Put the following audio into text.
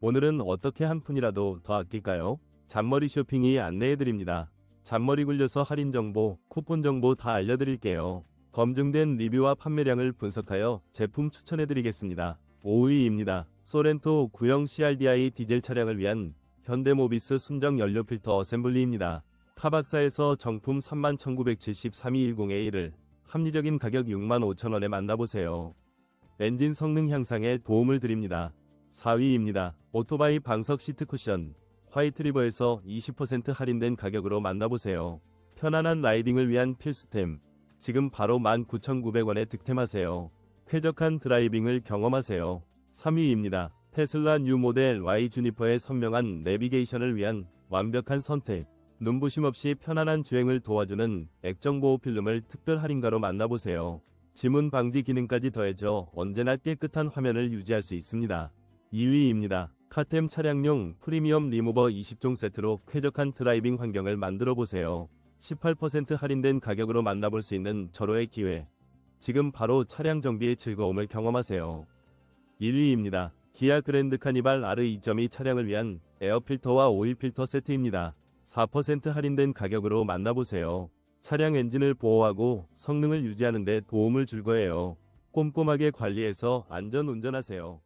오늘은 어떻게 한 푼이라도 더 아낄까요? 잔머리 쇼핑이 안내해드립니다. 잔머리 굴려서 할인 정보, 쿠폰 정보 다 알려드릴게요. 검증된 리뷰와 판매량을 분석하여 제품 추천해드리겠습니다. 5위입니다. 소렌토 구형 CRDI 디젤 차량을 위한 현대모비스 순정 연료 필터 어셈블리입니다. 카박사에서 정품 31,973-210A를 합리적인 가격 65,000원에 만나보세요. 엔진 성능 향상에 도움을 드립니다. 4위입니다. 오토바이 방석 시트 쿠션 화이트 리버에서 20% 할인된 가격으로 만나보세요. 편안한 라이딩을 위한 필수템 지금 바로 19,900원에 득템하세요. 쾌적한 드라이빙을 경험하세요. 3위입니다. 테슬라 뉴 모델 Y 주니퍼의 선명한 내비게이션을 위한 완벽한 선택. 눈부심 없이 편안한 주행을 도와주는 액정 보호 필름을 특별 할인가로 만나보세요. 지문 방지 기능까지 더해져 언제나 깨끗한 화면을 유지할 수 있습니다. 2위입니다. 카템 차량용 프리미엄 리무버 20종 세트로 쾌적한 드라이빙 환경을 만들어 보세요. 18% 할인된 가격으로 만나볼 수 있는 절호의 기회. 지금 바로 차량 정비의 즐거움을 경험하세요. 1위입니다. 기아 그랜드 카니발 R2.2 차량을 위한 에어 필터와 오일 필터 세트입니다. 4% 할인된 가격으로 만나보세요. 차량 엔진을 보호하고 성능을 유지하는 데 도움을 줄 거예요. 꼼꼼하게 관리해서 안전 운전하세요.